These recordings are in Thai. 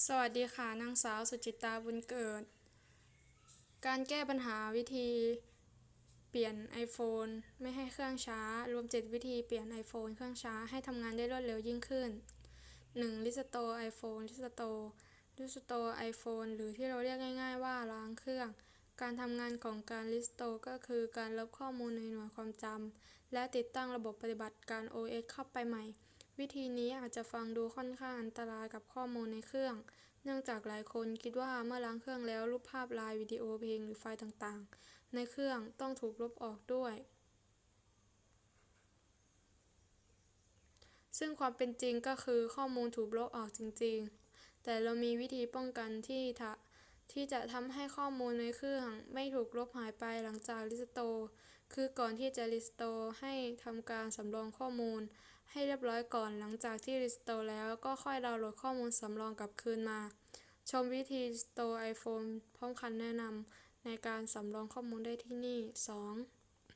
สวัสดีค่ะ นางสาวสุจิตาบุญเกิด การแก้ปัญหาวิธีเปลี่ยน iPhone ไม่ให้เครื่องช้า รวม 7 วิธีเปลี่ยน iPhone เครื่องช้าให้ทำงานได้รวดเร็วยิ่งขึ้น 1. Restore iPhone Restore Restore iPhone หรือที่เราเรียกง่าย ๆ ว่าล้างเครื่อง การทำงานของการ Restore ก็คือการลบข้อมูลในหน่วยความจำและติดตั้งระบบปฏิบัติการ OS เข้าไปใหม่ วิธีนี้อาจจะฟังดูค่อนข้างอันตรายกับข้อมูลในเครื่อง เนื่องจากหลายคนคิดว่าเมื่อล้างเครื่องแล้วรูปภาพไลน์วิดีโอเพลงหรือไฟล์ต่างๆ ในเครื่องต้องถูกลบออกด้วย ซึ่งความเป็นจริงก็คือข้อมูลถูกลบออกจริงๆ แต่เรามีวิธีป้องกันที่ทะที่จะทำให้ข้อมูลในเครื่องไม่ถูกลบหายไปหลังจากรีสโต คือก่อนที่จะรีสโตให้ทำการสำรองข้อมูล ให้เรียบร้อยก่อน หลังจากที่รีสโตร์แล้วก็ค่อยดาวน์โหลดข้อมูลสำรองกลับคืนมา ชมวิธีรีสโตร์ iPhone พร้อมคำแนะนำในการสำรองข้อมูลได้ที่นี่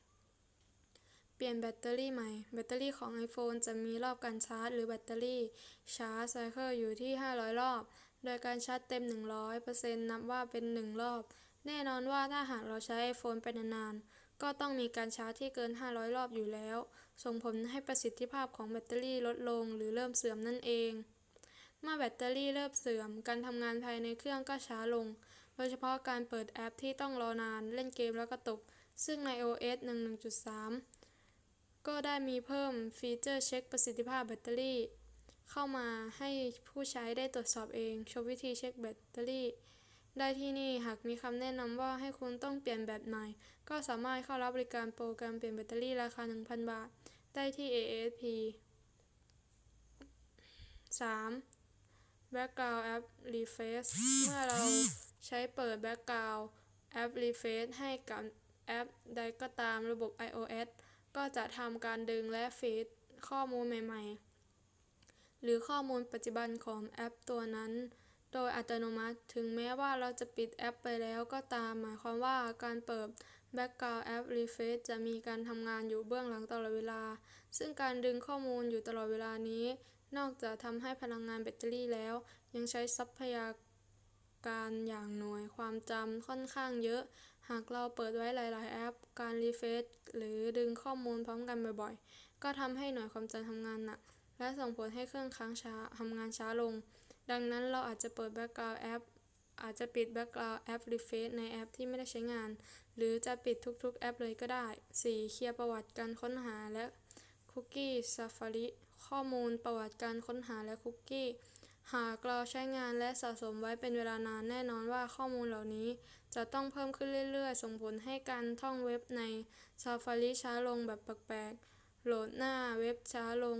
2. เปลี่ยนแบตเตอรี่ใหม่ แบตเตอรี่ของ iPhone จะมีรอบการชาร์จ หรือแบตเตอรี่ชาร์จไซเคิลอยู่ที่ 500 รอบ โดยการชาร์จเต็ม 100%นับว่าเป็น 1 รอบ แน่นอนว่าถ้าหากเราใช้ iPhone ไปนานๆ ก็ต้องมีการชาร์จที่เกิน 500 รอบอยู่แล้ว ส่งผลให้ประสิทธิภาพของแบตเตอรี่ลดลงหรือเริ่มเสื่อมนั่นเอง เมื่อแบตเตอรี่เริ่มเสื่อม การทำงานภายในเครื่องก็ช้าลง โดยเฉพาะการเปิดแอปที่ต้องรอนาน เล่นเกมแล้วก็ตก ซึ่งใน iOS 11.3 ก็ได้มีเพิ่มฟีเจอร์เช็คประสิทธิภาพแบตเตอรี่ เข้ามาให้ผู้ใช้ได้ตรวจสอบเอง ชมวิธีเช็คแบตเตอรี่ ได้ที่นี่หากมีคำแนะนำว่าให้คุณต้องเปลี่ยนแบตใหม่ก็สามารถเข้ารับบริการโปรแกรมเปลี่ยนแบตเตอรี่ราคา 1,000 บาท ได้ที่ ASP 3. Background App Refresh เมื่อเราใช้เปิด Background App Refresh ให้กับแอปใดก็ตามระบบ iOS ก็จะทำการดึงและฟีดข้อมูลใหม่ ๆ หรือข้อมูลปัจจุบันของแอปตัวนั้น โดยอัตโนมัติ ถึงแม้ว่าเราจะปิดแอปไปแล้วก็ตาม หมายความว่าการเปิด Background App Refresh จะมีการทำงานอยู่เบื้องหลังตลอดเวลา ซึ่งการดึงข้อมูลอยู่ตลอดเวลานี้ นอกจากทำให้พลังงานแบตเตอรี่แล้ว ยังใช้ทรัพยาการอย่างหน่วยความจำค่อนข้างเยอะ หากเราเปิดไว้หลาย ๆ แอป การรีเฟรชหรือดึงข้อมูลพร้อมกันบ่อย ๆ ก็ทำให้หน่วยความจำทำงานหนัก และส่งผลให้เครื่องค้างช้าทำงานช้าลง ดังนั้นเราอาจจะเปิด Background App อาจจะปิด Background App Refresh ในแอปที่ไม่ได้ใช้งาน หรือจะปิดทุกๆ แอปเลยก็ได้ 4. เคลียร์ประวัติการค้นหาและคุกกี้ Safari ข้อมูลประวัติการค้นหาและคุกกี้ หากเราใช้งานและสะสมไว้เป็นเวลานานแน่นอนว่าข้อมูลเหล่านี้จะต้องเพิ่มขึ้นเรื่อยๆ ส่งผลให้การท่องเว็บใน Safari ช้าลงแบบแปลกๆ โหลดหน้าเว็บช้าลง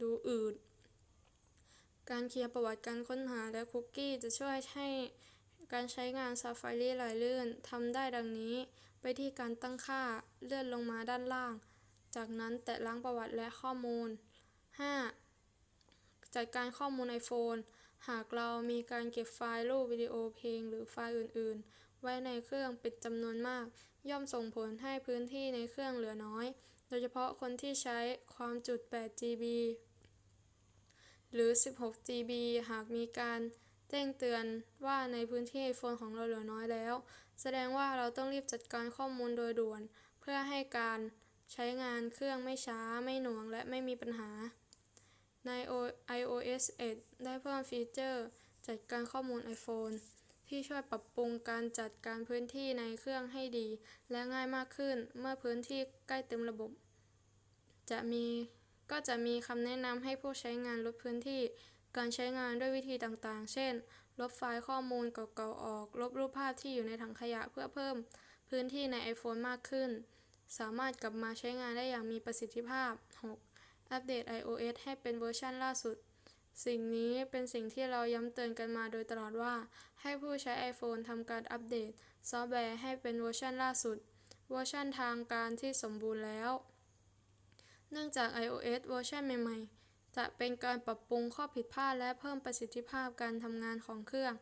ดูอืด การเคลียร์ประวัติการค้นหาและคุกกี้จะช่วยให้การใช้งาน Safari ไหลลื่นทำได้ดังนี้ ไปที่การตั้งค่าเลื่อนลงมาด้านล่าง จากนั้นแตะล้างประวัติและข้อมูล 5. จัดการข้อมูล iPhone หากเรามีการเก็บไฟล์รูปวิดีโอเพลงหรือไฟล์อื่น ๆ ไว้ในเครื่องเป็นจำนวนมาก ย่อมส่งผลให้พื้นที่ในเครื่องเหลือน้อย โดยเฉพาะคนที่ใช้ความจุ 8 GB หรือ 16 GB หากมีการแจ้งเตือนว่าในพื้นที่ iPhone ของเราเหลือน้อยแล้ว แสดงว่าเราต้องรีบจัดการข้อมูลโดยด่วน เพื่อให้การใช้งานเครื่องไม่ช้าไม่หน่วงและไม่มีปัญหา ใน iOS 11ได้เพิ่มฟีเจอร์ จัดการข้อมูล iPhone ที่ช่วยปรับปรุงการจัดการพื้นที่ในเครื่องให้ดี และง่ายมากขึ้นเมื่อพื้นที่ใกล้เต็มระบบ จะมี ก็จะมีคำแนะนำให้ผู้ใช้งานลดพื้นที่ การใช้งานด้วยวิธีต่างๆ เช่น ลบไฟล์ข้อมูลเก่าๆ ออก ลบรูปภาพที่อยู่ในถังขยะเพื่อเพิ่มพื้นที่ใน iPhone มากขึ้น สามารถกลับมาใช้งานได้อย่างมีประสิทธิภาพ 6. อัปเดต iOS ให้เป็นเวอร์ชันล่าสุด สิ่งนี้เป็นสิ่งที่เราย้ำเตือนกันมาโดยตลอดว่า ให้ผู้ใช้ iPhone ทำการอัปเดต ซอฟต์แวร์ให้เป็นเวอร์ชันล่าสุด เวอร์ชันทางการที่สมบูรณ์แล้ว เนื่องจาก iOS เวอร์ชันใหม่ๆ จะเป็นการปรับปรุงข้อผิดพลาดและเพิ่มประสิทธิภาพการทำงานของเครื่อง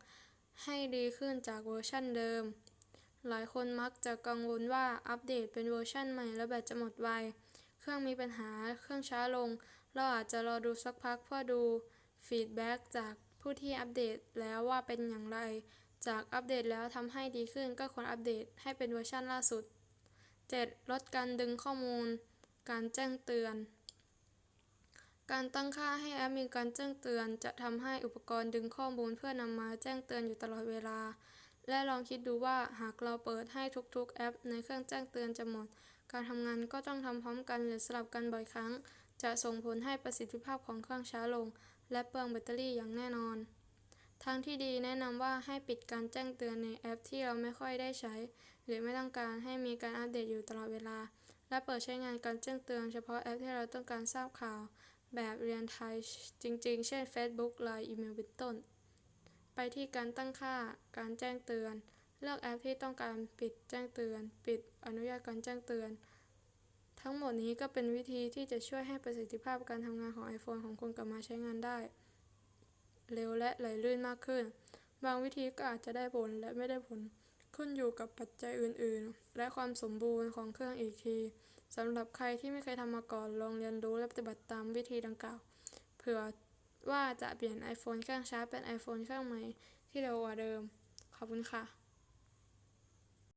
ให้ดีขึ้นจากเวอร์ชันเดิม หลายคนมักจะกังวลว่าอัปเดตเป็นเวอร์ชันใหม่แล้วแบตจะหมดไว เครื่องมีปัญหา เครื่องช้าลง เราอาจจะรอดูสักพักเพื่อดูฟีดแบ็กจากผู้ที่อัปเดตแล้วว่าเป็นอย่างไร จากอัปเดตแล้วทำให้ดีขึ้นก็ควรอัปเดตให้เป็นเวอร์ชันล่าสุด 7. ลดการดึงข้อมูล การแจ้งเตือน การตั้งค่าให้แอปมีการแจ้งเตือน จะทำให้อุปกรณ์ดึงข้อมูลเพื่อนำมาแจ้งเตือนอยู่ตลอดเวลา และลองคิดดูว่าหากเราเปิดให้ทุกๆ แอป ในเครื่องแจ้งเตือนจะหมด การทำงานก็ต้องทำพร้อมกันหรือสลับกันบ่อยครั้ง จะส่งผลให้ประสิทธิภาพของเครื่องช้าลง และเปลืองแบตเตอรี่อย่างแน่นอนทางที่ดีแนะนำว่าให้ปิดการแจ้งเตือนในแอปที่เราไม่ค่อยได้ใช้ หรือไม่ต้องการให้มีการอัปเดตอยู่ตลอดเวลา และเปิดใช้งานการแจ้งเตือนเฉพาะแอปที่เราต้องการทราบข่าว แบบเรียนไทยจริง ๆ เช่น Facebook Line อีเมลเป็นต้น ไปที่การตั้งค่าการแจ้งเตือน เลือกแอปที่ต้องการปิดแจ้งเตือน ปิดอนุญาตการแจ้งเตือน ทั้งหมดนี้ก็เป็นวิธีที่จะช่วยให้ประสิทธิภาพการทำงานของ iPhone ของคุณกลับมาใช้งานได้ เร็วและไหลลื่นมากขึ้น บางวิธีก็อาจจะได้ผลและไม่ได้ผล ขึ้นอยู่กับปัจจัยอื่น ๆ และความสมบูรณ์ของเครื่องอีกทีสำหรับใครที่ไม่เคยทำมาก่อนลองเรียนรู้และปฏิบัติตามวิธีดังกล่าว เผื่อว่าจะเปลี่ยน iPhone เครื่องช้าเป็น iPhone เครื่องใหม่ที่เร็วกว่าเดิม ขอบคุณค่ะ